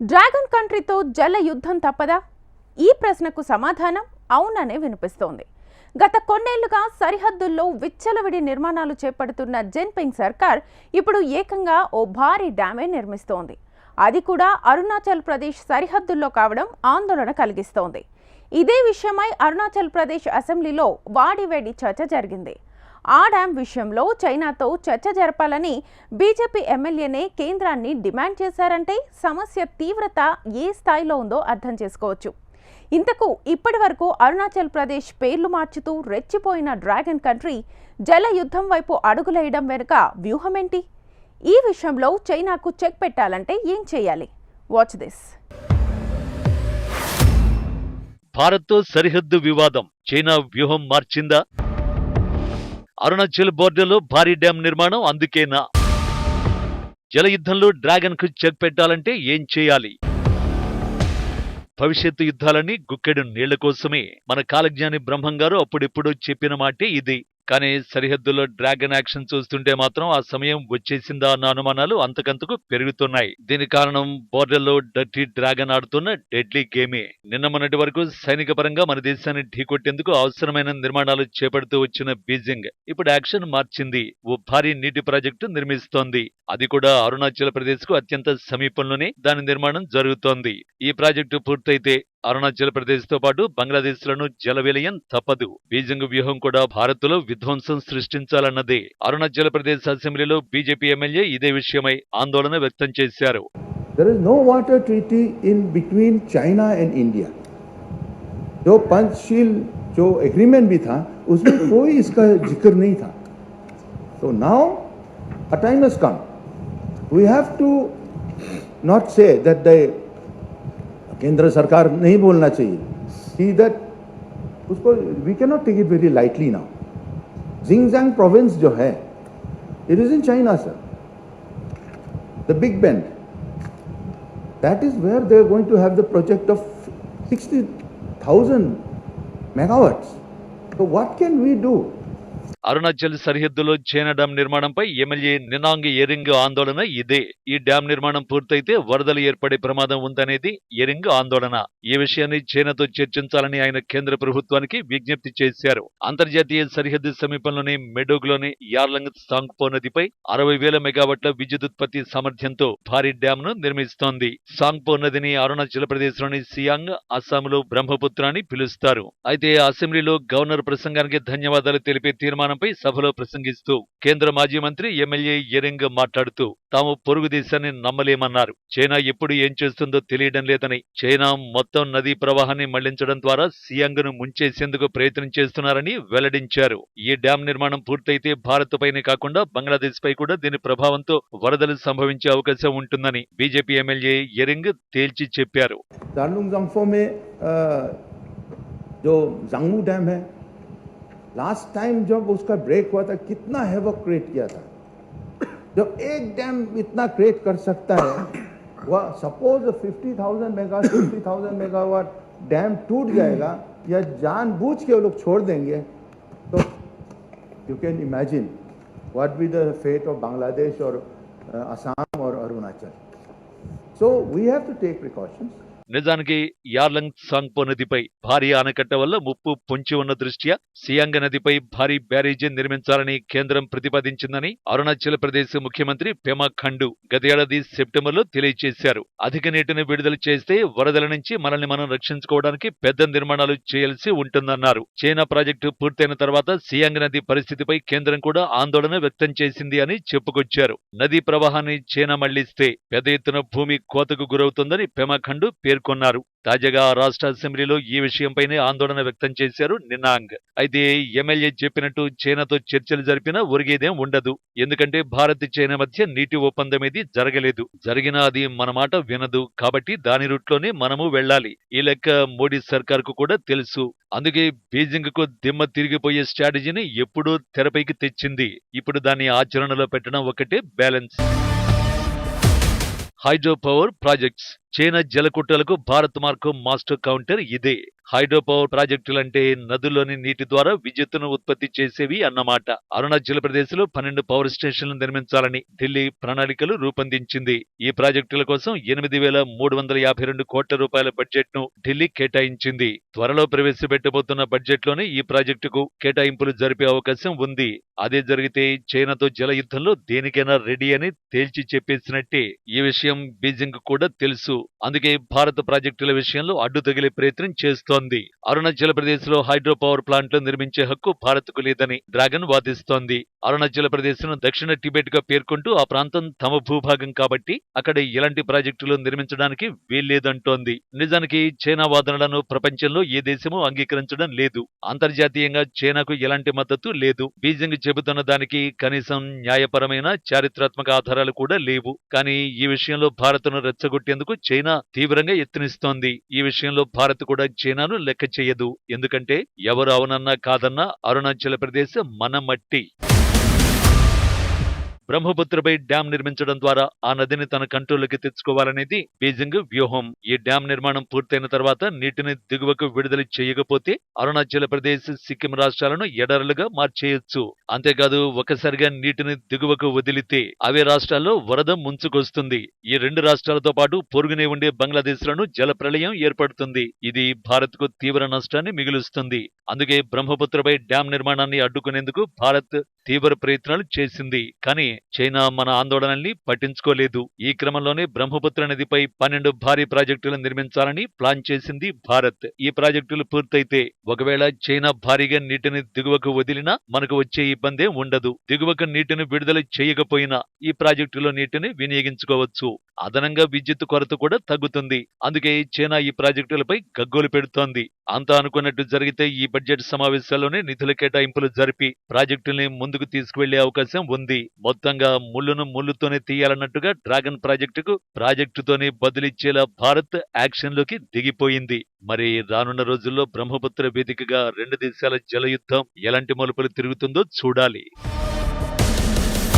Dragon కంట్రీతో జల యుద్ధం తప్పదా? ఈ ప్రశ్నకు సమాధానం అవుననే వినిపిస్తోంది. గత కొన్నేళ్ళుగా సరిహద్దుల్లో విచ్చలవిడి నిర్మాణాలు చేపడుతున్న జిన్పింగ్ సర్కార్ ఇప్పుడు ఏకంగా ఓ భారీ డ్యామే నిర్మిస్తోంది. అది కూడా అరుణాచల్ ప్రదేశ్ సరిహద్దుల్లో కావడం ఆందోళన కలిగిస్తోంది. ఇదే విషయమై అరుణాచల్ ప్రదేశ్ అసెంబ్లీలో వాడివేడి చర్చ జరిగింది. ఆ డ్యాం విషయంలో చైనాతో చర్చ జరపాలని బీజేపీ ఎమ్మెల్యేనే కేంద్రాన్ని డిమాండ్ చేశారంటే సమస్య తీవ్రత ఏ స్థాయిలో ఉందో అర్థం చేసుకోవచ్చు. ఇంతకు ఇప్పటి వరకు అరుణాచల్ ప్రదేశ్ పేర్లు మార్చుతూ రెచ్చిపోయిన డ్రాగన్ కంట్రీ జల యుద్ధం వైపు అడుగులేయడం వెనుక వ్యూహమేంటి? ఈ విషయంలో చైనాకు చెక్ పెట్టాలంటే ఏం చేయాలి? వాచ్ దిస్ భారత్తో సరిహద్దు వివాదం. చైనా వ్యూహం మార్చిందా? అరుణాచల్ బోర్డర్లో భారీ డ్యాం నిర్మాణం అందుకేనా? జల యుద్ధంలో డ్రాగన్కు చెక్ పెట్టాలంటే ఏం చేయాలి? భవిష్యత్తు యుద్ధాలని గుక్కెడు నీళ్ళ కోసమే. మన కాలజ్ఞాని బ్రహ్మం గారు అప్పుడిప్పుడు చెప్పిన మాటే ఇది. కానీ సరిహద్దులో డ్రాగన్ యాక్షన్ చూస్తుంటే మాత్రం ఆ సమయం వచ్చేసిందా అన్న అనుమానాలు అంతకంతకు పెరుగుతున్నాయి. దీని కారణం బోర్డర్లో డర్టీ డ్రాగన్ ఆడుతున్న డెడ్లీ గేమే. నిన్న మొన్నటి వరకు సైనిక పరంగా మన దేశాన్ని ఢీకొట్టేందుకు అవసరమైన నిర్మాణాలు చేపడుతూ వచ్చిన బీజింగ్ ఇప్పుడు యాక్షన్ మార్చింది. ఓ భారీ నీటి ప్రాజెక్టు నిర్మిస్తోంది. అది కూడా అరుణాచల్ ప్రదేశ్కు అత్యంత సమీపంలోనే దాని నిర్మాణం జరుగుతోంది. ఈ ప్రాజెక్టు పూర్తయితే అరుణాచల్ ప్రదేశ్ తో పాటు బంగ్లాదేశ్ లను జలవిలయం తప్పదు బీజింగ్ వ్యూహం కూడా భారత్ లో విధ్వంసం సృష్టించాలన్నదే అరుణాచల్ ప్రదేశ్ అసెంబ్లీలో బీజేపీ ఎమ్మెల్యే ఇదే విషయమై ఆందోళన వ్యక్తం చేశారు There is no water treaty in between China and India. जो पंचशील जो एग्रीमेंट भी था उसमें कोई इसका जिक्र नहीं था तो now a time has come we have to not say that the केंद्र सरकार नहीं बोलना चाहिए। सी दैट उसको we can not take it very lightly now Xinjiang province जो है it is in China sir the big bend that is where they are going to have the project of sixty thousand megawatts तो what can we do Arunachal సరిహద్దులో China dam నిర్మాణంపై MLA Ninong Ering ఆందోళన ఇదే. ఈ dam నిర్మాణం పూర్తయితే వరదలు ఏర్పడే ప్రమాదం ఉందనేది ఎరింగ్ ఆందోళన. ఈ విషయాన్ని చైనాతో చర్చించాలని ఆయన కేంద్ర ప్రభుత్వానికి విజ్ఞప్తి చేశారు. అంతర్జాతీయ సరిహద్దు సమీపంలోని మెడోగ్లోని యార్లంగ్ సాంగ్పో నదిపై అరవై వేల మెగావాట్ల విద్యుదుత్పత్తి సామర్థ్యంతో భారీ డ్యాం ను నిర్మిస్తోంది. సాంగ్పో నదిని అరుణాచల్ ప్రదేశ్లోని సియాంగ్ అస్సాంలో బ్రహ్మపుత్ర అని పిలుస్తారు. అయితే అసెంబ్లీలో గవర్నర్ ప్రసంగానికి ధన్యవాదాలు తెలిపే తీర్మానం తీర్మానంపై సభలో ప్రసంగిస్తూ కేంద్ర మాజీ మంత్రి ఎమ్మెల్యే ఎరింగ్ మాట్లాడుతూ తాము పొరుగు దేశాన్ని నమ్మలేమన్నారు చైనా ఎప్పుడు ఏం చేస్తుందో తెలియడం లేదని చైనా మొత్తం నదీ ప్రవాహాన్ని మళ్లించడం ద్వారా సియాంగ్ ను ముంచేసేందుకు ప్రయత్నం చేస్తున్నారని వెల్లడించారు ఈ డ్యాం నిర్మాణం పూర్తయితే భారత్ పైనే కాకుండా బంగ్లాదేశ్ పై కూడా దీని ప్రభావంతో వరదలు సంభవించే అవకాశం ఉంటుందని బీజేపీ ఎమ్మెల్యే ఎరింగ్ తేల్చి చెప్పారు दार्लुंग जंगफो में अ, जो जांगमू डैम है लास्ट टाइम जब उसका ब्रेक हुआ था कितना हैवक क्रिएट किया था जब एक डैम इतना क्रिएट कर सकता है वह सपोज़ 50,000 मेगा 60,000 मेगावाट डैम टूट जाएगा या जानबूझ के वो लोग छोड़ देंगे तो you can imagine what be the fate of Bangladesh और अ, असम और Arunachal So we have to take. నిజానికి యార్లంగ్ సాంగ్పో నదిపై భారీ ఆనకట్ట వల్ల ముప్పు పొంచి ఉన్న దృష్ట్యా సియాంగ నదిపై భారీ బ్యారేజీ నిర్మించాలని కేంద్రం ప్రతిపాదించిందని అరుణాచల్ ప్రదేశ్ ముఖ్యమంత్రి పెమా ఖండు గతేడాది సెప్టెంబర్లో తెలియజేశారు. అధిక నీటిని విడుదల చేస్తే వరదల నుంచి మనల్ని మనం రక్షించుకోవడానికి పెద్ద నిర్మాణాలు చేయాల్సి ఉంటుందన్నారు. చైనా ప్రాజెక్టు పూర్తయిన తర్వాత సియాంగ్ నది పరిస్థితిపై కేంద్రం కూడా ఆందోళన వ్యక్తం చేసింది అని చెప్పుకొచ్చారు. నదీ ప్రవాహాన్ని చైనా మళ్ళిస్తే పెద్ద ఎత్తున భూమి కోతకు గురవుతుందని పెమాఖండు పేర్కొన్నారు. తాజాగా రాష్ట్ర అసెంబ్లీలో ఈ విషయంపైనే ఆందోళన వ్యక్తం చేశారు నినాంగ్. అయితే ఎమ్మెల్యే చెప్పినట్టు చైనాతో చర్చలు జరిపినా ఒరిగేదేం ఉండదు. ఎందుకంటే భారత్ చైనా మధ్య నీటి ఒప్పందం ఇది జరగలేదు. జరిగినా అది మన మాట వినదు. కాబట్టి దాని రూట్లోనే మనము వెళ్ళాలి. ఈ లెక్క మోడీ సర్కార్కు కూడా తెలుసు. అందుకే బీజింగ్కు దిమ్మ తిరిగిపోయే స్ట్రాటజీని ఎప్పుడూ తెరపైకి తెచ్చింది. ఇప్పుడు దాన్ని ఆచరణలో పెట్టడం ఒకటే balance. Hydro power projects. China జలకుట్టలకు Bharat mark master counter ఇదే. హైడ్రోపవర్ ప్రాజెక్టులంటే నదుల్లోని నీటి ద్వారా విద్యుత్తును ఉత్పత్తి చేసేవి అన్నమాట. అరుణాచల్ ప్రదేశ్లో పన్నెండు పవర్ స్టేషన్లు నిర్మించాలని ఢిల్లీ ప్రణాళికలు రూపొందించింది. ఈ ప్రాజెక్టుల కోసం ఎనిమిది వేల మూడు వందల యాభై రెండు కోట్ల రూపాయల బడ్జెట్ను ఢిల్లీ కేటాయించింది. త్వరలో ప్రవేశపెట్టబోతున్న బడ్జెట్లోనే ఈ ప్రాజెక్టుకు కేటాయింపులు జరిపే అవకాశం ఉంది. అదే జరిగితే చైనాతో జల యుద్ధంలో దేనికైనా రెడీ అని తేల్చి చెప్పేసినట్టే. ఈ విషయం బీజింగ్ కూడా తెలుసు. అందుకే భారత ప్రాజెక్టుల విషయంలో అడ్డు తగిలే ప్రయత్నం చేస్తోంది. అరుణాచల్ ప్రదేశ్లో హైడ్రో పవర్ ప్లాంట్లు నిర్మించే హక్కు భారత్కు లేదని డ్రాగన్ వాదిస్తోంది. అరుణాచల్ ప్రదేశ్ను దక్షిణ టిబెట్గా పేర్కొంటూ ఆ ప్రాంతం తమ భూభాగం కాబట్టి అక్కడ ఎలాంటి ప్రాజెక్టులు నిర్మించడానికి వీల్లేదంటోంది. నిజానికి చైనా వాదనలను ప్రపంచంలో ఏ దేశమూ అంగీకరించడం లేదు. అంతర్జాతీయంగా చైనాకు ఎలాంటి మద్దతు లేదు. బీజింగ్ చెబుతున్న దానికి కనీసం న్యాయపరమైన చారిత్రాత్మక ఆధారాలు కూడా లేవు. కానీ ఈ విషయంలో భారత్ను రెచ్చగొట్టేందుకు చైనా తీవ్రంగా యత్నిస్తోంది ఈ విషయంలో భారత్ కూడా చైనాను లెక్క చేయదు. ఎందుకంటే ఎవరు అవునన్నా కాదన్నా అరుణాచల్ ప్రదేశ్ మన మట్టి బ్రహ్మపుత్రపై డ్యాం నిర్మించడం ద్వారా ఆ నదిని తన కంట్రోల్లోకి తెచ్చుకోవాలనేది బీజింగ్ వ్యూహం. ఈ డ్యాం నిర్మాణం పూర్తయిన తర్వాత నీటిని దిగువకు విడుదల చేయకపోతే అరుణాచల్ ప్రదేశ్ సిక్కిం రాష్ట్రాలను ఎడారులుగా మార్చేయొచ్చు. అంతేకాదు ఒకసారిగా నీటిని దిగువకు వదిలితే అవే రాష్ట్రాల్లో వరద ముంచుకొస్తుంది. ఈ రెండు రాష్ట్రాలతో పాటు పొరుగునే ఉండే బంగ్లాదేశ్లను జల ప్రళయం ఏర్పడుతుంది. ఇది భారత్కు తీవ్ర నష్టాన్ని మిగులుస్తుంది. అందుకే బ్రహ్మపుత్రపై డ్యాం నిర్మాణాన్ని అడ్డుకునేందుకు భారత్ తీవ్ర ప్రయత్నాలు చేసింది. కానీ చైనా మన ఆందోళనల్ని పట్టించుకోలేదు. ఈ క్రమంలోనే బ్రహ్మపుత్ర నదిపై పన్నెండు భారీ ప్రాజెక్టులు నిర్మించాలని ప్లాన్ చేసింది భారత్. ఈ ప్రాజెక్టులు పూర్తయితే ఒకవేళ చైనా భారీగా నీటిని దిగువకు వదిలినా మనకు వచ్చే ఇబ్బందే ఉండదు. దిగువకు నీటిని విడుదల చేయకపోయినా ఈ ప్రాజెక్టులో నీటిని వినియోగించుకోవచ్చు. అదనంగా విద్యుత్ కొరత కూడా తగ్గుతుంది. అందుకే చైనా ఈ ప్రాజెక్టులపై గగ్గోలు పెడుతోంది. అంతా అనుకున్నట్టు జరిగితే ఈ బడ్జెట్ సమావేశాల్లోనే నిధుల కేటాయింపులు జరిపి ప్రాజెక్టుల్ని ముందుకు తీసుకువెళ్ళే అవకాశం ఉంది. మొత్తంగా ముళ్ళును ముళ్ళుతోనే తీయాలన్నట్టుగా డ్రాగన్ ప్రాజెక్టుకు ప్రాజెక్టుతోనే బదులిచ్చేలా భారత్ యాక్షన్లోకి దిగిపోయింది. మరి రానున్న రోజుల్లో బ్రహ్మపుత్ర వేదికగా రెండు దేశాల జలయుద్ధం ఎలాంటి మలుపులు తిరుగుతుందో చూడాలి.